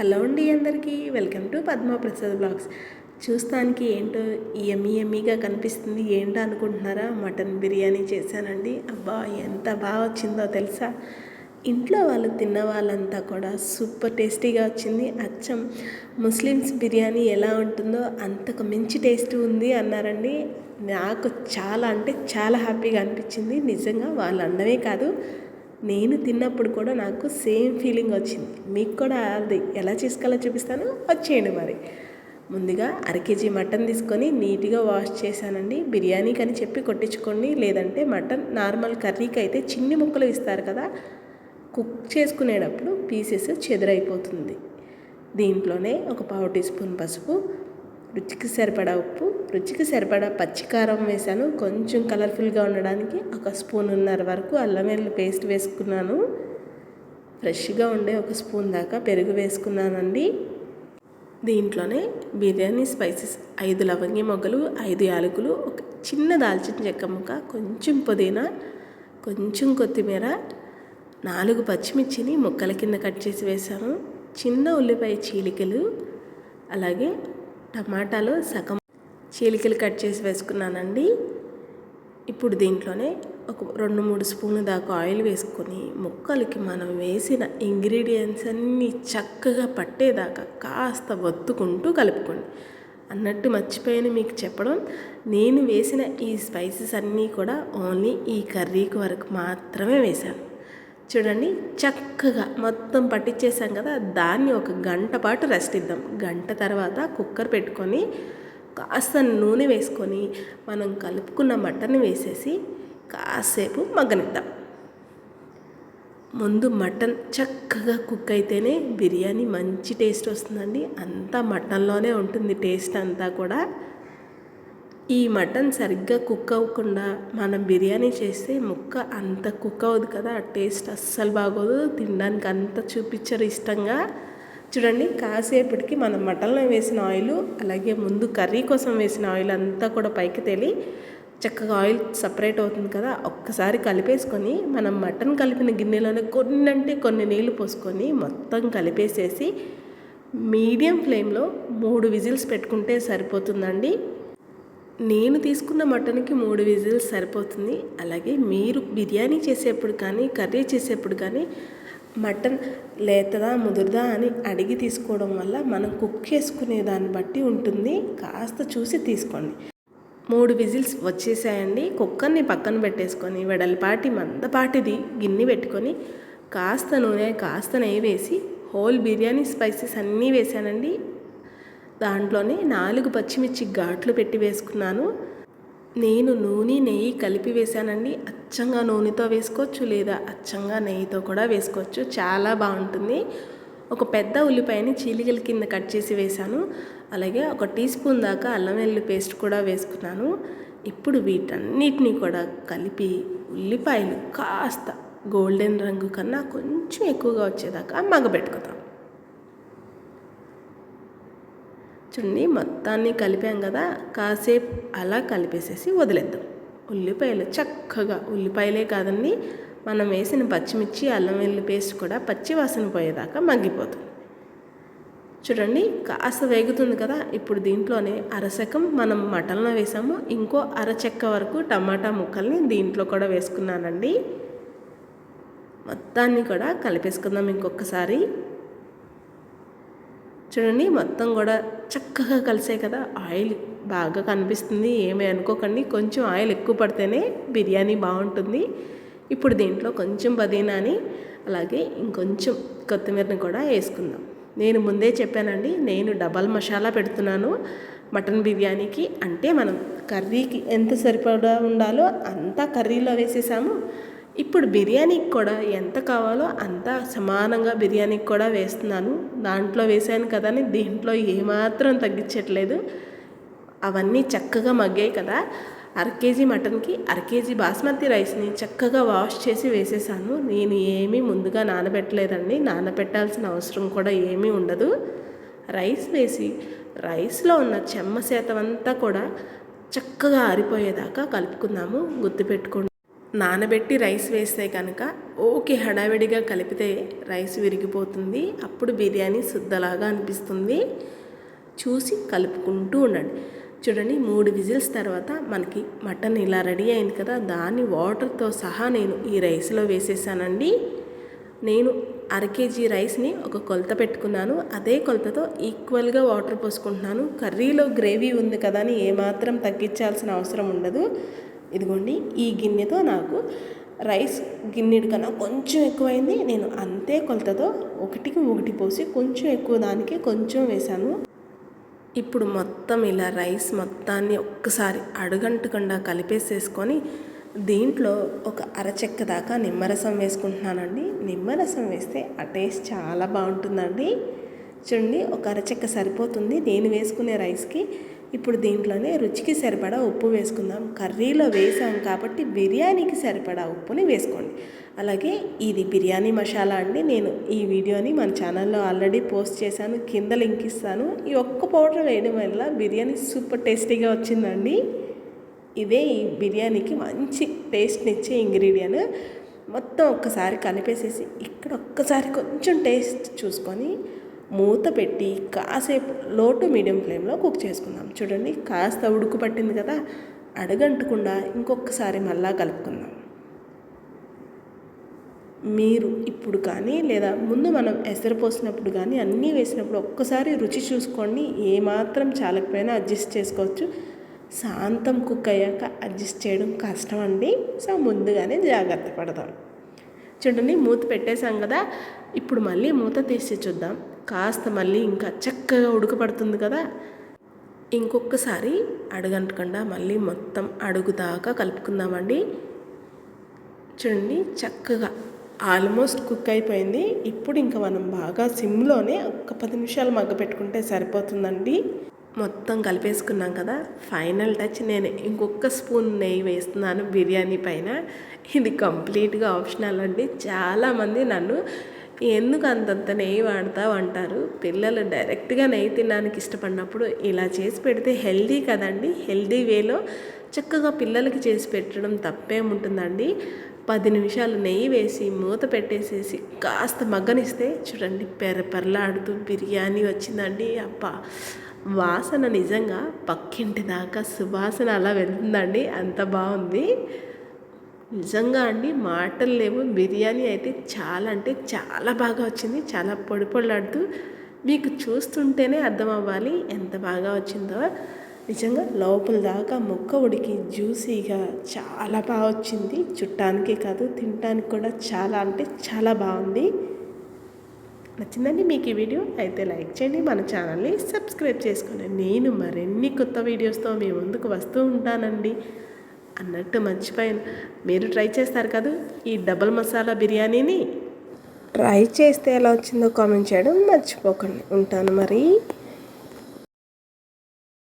Hello అండి అందరికీ. Welcome to Padma Prasad blogs. చూస్తానికి ఏంటో ఎమ్మి ఎమ్మిగా కనిపిస్తుంది. ఏంటో అనుకుంటున్నారా? మటన్ బిర్యానీ చేశానండి. అబ్బా ఎంత బాగా వచ్చిందో తెలుసా? ఇంట్లో వాళ్ళు తిన్న వాళ్ళంతా కూడా సూపర్ టేస్టీగా వచ్చింది. అచ్చం ముస్లిమ్స్ బిర్యానీ ఎలా ఉంటుందో అంతకు మించి టేస్ట్ ఉంది అన్నారండి. నాకు చాలా అంటే చాలా హ్యాపీగా అనిపించింది. నిజంగా వాళ్ళు అన్నమే కాదు నేను తిన్నప్పుడు కూడా నాకు సేమ్ ఫీలింగ్ వచ్చింది. మీకు కూడా అది ఎలా చేసుకోవాలో చూపిస్తాను. వచ్చేయండి మరి. ముందుగా అర కేజీ మటన్ తీసుకొని నీట్గా వాష్ చేశానండి. బిర్యానీకి అని చెప్పి కొట్టించుకోండి. లేదంటే మటన్ నార్మల్ కర్రీకి అయితే చిన్ని ముక్కలు ఇస్తారు కదా కుక్ చేసుకునేటప్పుడు పీసెస్ చెదరైపోతుంది. దీంట్లోనే ఒక పావు టీ స్పూన్ పసుపు రుచికి సరిపడా ఉప్పు రుచికి సరిపడా పచ్చికారం వేశాను. కొంచెం కలర్ఫుల్గా ఉండడానికి ఒక స్పూన్ ఉన్నర వరకు అల్లం వెల్లుల్లి పేస్ట్ వేసుకున్నాను. ఫ్రెష్గా ఉండే ఒక స్పూన్ దాకా పెరుగు వేసుకున్నానండి. దీంట్లోనే బిర్యానీ స్పైసెస్ ఐదు లవంగి మొగ్గలు ఐదు యాలకులు ఒక చిన్న దాల్చిన చెక్క ముక్క కొంచెం పుదీనా కొంచెం కొత్తిమీర నాలుగు పచ్చిమిర్చిని ముక్కల కింద కట్ చేసి వేసాను చిన్న ఉల్లిపాయ చీలికలు అలాగే టమాటాలు సగం చీలికలు కట్ చేసి వేసుకున్నానండి. ఇప్పుడు దీంట్లోనే ఒక రెండు మూడు స్పూన్లు దాకా ఆయిల్ వేసుకొని ముక్కలకి మనం వేసిన ఇంగ్రీడియంట్స్ అన్నీ చక్కగా పట్టేదాకా కాస్త వత్తుకుంటూ కలుపుకోండి. అన్నట్టు మర్చిపోయాను మీకు చెప్పడం. నేను వేసిన ఈ స్పైసెస్ అన్నీ కూడా ఓన్లీ ఈ కర్రీకి వరకు మాత్రమే వేశాను. చూడండి చక్కగా మొత్తం పట్టించేసాం కదా దాన్ని ఒక గంట పాటు రెస్ట్ ఇద్దాం. గంట తర్వాత కుక్కర్ పెట్టుకొని కాస్త నూనె వేసుకొని మనం కలుపుకున్న మటన్ వేసేసి కాసేపు మగ్గనిద్దాం. ముందు మటన్ చక్కగా కుక్ అయితేనే బిర్యానీ మంచి టేస్ట్ వస్తుందండి. అంతా మటన్లోనే ఉంటుంది టేస్ట్ అంతా కూడా. ఈ మటన్ సరిగ్గా కుక్ అవ్వకుండా మనం బిర్యానీ చేస్తే ముక్క అంత కుక్ అవ్వదు కదా ఆ టేస్ట్ అస్సలు బాగోదు. తినడానికి అంత చూపించరు ఇష్టంగా. చూడండి కాసేపటికి మనం మటన్లో వేసిన ఆయిల్ అలాగే ముందు కర్రీ కోసం వేసిన ఆయిల్ అంతా కూడా పైకి తేలి చక్కగా ఆయిల్ సపరేట్ అవుతుంది కదా ఒక్కసారి కలిపేసుకొని మనం మటన్ కలిపిన గిన్నెలోనే కొన్ని అంటే కొన్ని నీళ్ళు పోసుకొని మొత్తం కలిపేసేసి మీడియం ఫ్లేమ్లో మూడు విజిల్స్ పెట్టుకుంటే సరిపోతుందండి. నేను తీసుకున్న మటన్కి మూడు విజిల్స్ సరిపోతుంది. అలాగే మీరు బిర్యానీ చేసేప్పుడు కానీ కర్రీ చేసేప్పుడు కానీ మటన్ లేతదా ముదురుదా అని అడిగి తీసుకోవడం వల్ల మనం కుక్ చేసుకునే దాన్ని బట్టి ఉంటుంది. కాస్త చూసి తీసుకోండి. మూడు విజిల్స్ వచ్చేసాయండి. కుక్కర్ని పక్కన పెట్టేసుకొని వెడల్పాటి మందపాటిది గిన్నె పెట్టుకొని కాస్త నూనె కాస్త నెయ్యి వేసి హోల్ బిర్యానీ స్పైసెస్ అన్నీ వేసానండి. దాంట్లోనే నాలుగు పచ్చిమిర్చి ఘాట్లు పెట్టి వేసుకున్నాను. నేను నూనె నెయ్యి కలిపి వేసానండి అచ్చంగా నూనెతో వేసుకోవచ్చు లేదా అచ్చంగా నెయ్యితో కూడా వేసుకోవచ్చు. చాలా బాగుంటుంది. ఒక పెద్ద ఉల్లిపాయని చీలికల కింద కట్ చేసి వేశాను. అలాగే ఒక టీ స్పూన్ దాకా అల్లం వెల్లుల్లి పేస్ట్ కూడా వేసుకున్నాను. ఇప్పుడు వీటన్నిటిని కూడా కలిపి ఉల్లిపాయలు కాస్త గోల్డెన్ రంగు కన్నా కొంచెం ఎక్కువగా వచ్చేదాకా మగబెట్టుకుందాం చూడండి మొత్తాన్ని కలిపాం కదా కాసేపు అలా కలిపేసేసి వదిలేద్దాం. ఉల్లిపాయలు చక్కగా ఉల్లిపాయలే కాదండి మనం వేసిన పచ్చిమిర్చి అల్లం వెల్లుల్లి పేస్ట్ కూడా పచ్చి వాసన పోయేదాకా మగ్గిపోతుంది. చూడండి కాస్త వేగుతుంది కదా ఇప్పుడు దీంట్లోనే అరసకం మనం మటన్లో వేసాము ఇంకో అరచెక్క వరకు టమాటా ముక్కల్ని దీంట్లో కూడా వేసుకున్నానండి. మొత్తాన్ని కూడా కలిపేసుకుందాం ఇంకొకసారి. చూడండి మొత్తం కూడా చక్కగా కలిసే కదా. ఆయిల్ బాగా కనిపిస్తుంది. ఏమీ అనుకోకండి. కొంచెం ఆయిల్ ఎక్కువ పడితేనే బిర్యానీ బాగుంటుంది. ఇప్పుడు దీంట్లో కొంచెం బదీనాని అలాగే ఇంకొంచెం కొత్తిమీరని కూడా వేసుకుందాం. నేను ముందే చెప్పానండి నేను డబల్ మసాలా పెడుతున్నాను మటన్ బిర్యానీకి. అంటే మనం కర్రీకి ఎంత సరిపడా ఉండాలో అంతా కర్రీలో వేసేసాము. ఇప్పుడు బిర్యానీకి కూడా ఎంత కావాలో అంత సమానంగా బిర్యానీకి కూడా వేస్తున్నాను. దాంట్లో వేసాను కదా అని దీంట్లో ఏమాత్రం తగ్గించట్లేదు. అవన్నీ చక్కగా మగ్గాయి కదా. అర కేజీ మటన్కి అర కేజీ బాస్మతి రైస్ని చక్కగా వాష్ చేసి వేసేసాను. నేను ఏమీ ముందుగా నానబెట్టలేదండి. నానబెట్టాల్సిన అవసరం కూడా ఏమీ ఉండదు. రైస్ వేసి రైస్లో ఉన్న చెమ్మ శాతం అంతా కూడా చక్కగా ఆరిపోయేదాకా కలుపుకుందాము. గుర్తుపెట్టుకోండి. నానబెట్టి రైస్ వేస్తే కనుక ఓకే హడావిడిగా కలిపితే రైస్ విరిగిపోతుంది. అప్పుడు బిర్యానీ శుద్ధలాగా అనిపిస్తుంది. చూసి కలుపుకుంటూ ఉండండి. చూడండి మూడు విజిల్స్ తర్వాత మనకి మటన్ ఇలా రెడీ అయింది కదా. దాన్ని వాటర్తో సహా నేను ఈ రైస్లో వేసేసానండి. నేను అర కేజీ రైస్ని ఒక కొలత పెట్టుకున్నాను. అదే కొలతతో ఈక్వల్గా వాటర్ పోసుకుంటున్నాను. కర్రీలో గ్రేవీ ఉంది కదా అని ఏమాత్రం తగ్గించాల్సిన అవసరం ఉండదు. ఇదిగోండి ఈ గిన్నెతో నాకు రైస్ గిన్నెడి కన్నా కొంచెం ఎక్కువైంది. నేను అంతే కొలతతో ఒకటికి ఒకటి పోసి కొంచెం ఎక్కువ దానికి కొంచెం వేశాను. ఇప్పుడు మొత్తం ఇలా రైస్ మొత్తాన్ని ఒక్కసారి అడుగంటకుండా కలిపేసేసుకొని దీంట్లో ఒక అరచెక్క దాకా నిమ్మరసం వేసుకుంటున్నానండి. నిమ్మరసం వేస్తే ఆ టేస్ట్ చాలా బాగుంటుందండి. చూడండి ఒక అరచెక్క సరిపోతుంది. నేను వేసుకునే రైస్కి ఇప్పుడు దీంట్లోనే రుచికి సరిపడా ఉప్పు వేసుకుందాం. కర్రీలో వేసాం కాబట్టి బిర్యానీకి సరిపడా ఉప్పుని వేసుకోండి. అలాగే ఇది బిర్యానీ మసాలా అండి. నేను ఈ వీడియోని మన ఛానల్లో ఆల్రెడీ పోస్ట్ చేశాను. కింద లింక్ ఇస్తాను. ఈ ఒక్క పౌడర్ వేయడం వల్ల బిర్యానీ సూపర్ టేస్టీగా వచ్చిందండి. ఇదే ఈ బిర్యానీకి మంచి టేస్ట్నిచ్చే ఇంగ్రీడియంట్ మొత్తం ఒక్కసారి కలిపేసేసి ఇక్కడ ఒక్కసారి కొంచెం టేస్ట్ చూసుకొని మూత పెట్టి కాసేపు లో టు మీడియం ఫ్లేమ్లో కుక్ చేసుకుందాం. చూడండి కాస్త ఉడుకు పట్టింది కదా అడగంటకుండా ఇంకొకసారి మళ్ళా కలుపుకుందాం. మీరు ఇప్పుడు కానీ లేదా ముందు మనం ఎసరు పోసినప్పుడు కానీ అన్నీ వేసినప్పుడు ఒక్కసారి రుచి చూసుకోండి ఏమాత్రం చాలకపోయినా అడ్జస్ట్ చేసుకోవచ్చు. శాంతం కుక్ అయ్యాక అడ్జస్ట్ చేయడం కష్టం అండి సో ముందుగానే జాగ్రత్త పడదాం. చూడండి మూత పెట్టేశాం కదా ఇప్పుడు మళ్ళీ మూత తీసి చూద్దాం. కాస్త మళ్ళీ ఇంకా చక్కగా ఉడకపడుతుంది కదా. ఇంకొకసారి అడుగంటకుండా మళ్ళీ మొత్తం అడుగుదాకా కలుపుకుందామండి. చూడండి చక్కగా ఆల్మోస్ట్ కుక్ అయిపోయింది. ఇప్పుడు ఇంకా మనం బాగా సిమ్లోనే ఒక పది నిమిషాలు మగ్గ పెట్టుకుంటే సరిపోతుందండి. మొత్తం కలిపేసుకున్నాం కదా. ఫైనల్ టచ్ నేను ఇంకొక స్పూన్ నెయ్యి వేస్తున్నాను బిర్యానీ పైన. ఇది కంప్లీట్గా ఆప్షనల్ అండి. చాలామంది నన్ను ఎందుకు అంతంత నెయ్యి వాడతావు అంటారు పిల్లలు డైరెక్ట్గా నెయ్యి తినడానికి ఇష్టపడినప్పుడు ఇలా చేసి పెడితే హెల్దీ కదండి? హెల్దీ వేలో చక్కగా పిల్లలకి చేసి పెట్టడం తప్పేముంటుందండి పది నిమిషాలు నెయ్యి వేసి మూత పెట్టేసేసి కాస్త మగ్గనిస్తే చూడండి పెర పెరలాడుతూ బిర్యానీ వచ్చిందండి. అబ్బా! వాసన నిజంగా పక్కింటి దాకా సువాసన అలా వెళ్తుందండి. అంత బాగుంది. నిజంగా అండి మాటలు లేవు బిర్యానీ అయితే చాలా అంటే చాలా బాగా వచ్చింది చాలా పొడి పొడిలాడుతూ. మీకు చూస్తుంటేనే అర్థం అవ్వాలి ఎంత బాగా వచ్చిందో. నిజంగా లోపల దాకా ముక్క ఉడికి జ్యూసీగా చాలా బాగా వచ్చింది. చుట్టానికి కాదు తినడానికి కూడా చాలా అంటే చాలా బాగుంది. నచ్చిందండి మీకు ఈ వీడియో? అయితే లైక్ చేయండి మన ఛానల్ని సబ్స్క్రైబ్ చేసుకోండి. నేను మరిన్ని కొత్త వీడియోస్తో మీ ముందుకు వస్తూ ఉంటానండి. అన్నట్టు మర్చిపోయాను. మీరు ట్రై చేస్తారు కదా ఈ డబల్ మసాలా బిర్యానీని? ట్రై చేస్తే ఎలా వచ్చిందో కామెంట్ చేయడం మర్చిపోకండి. ఉంటాను మరి.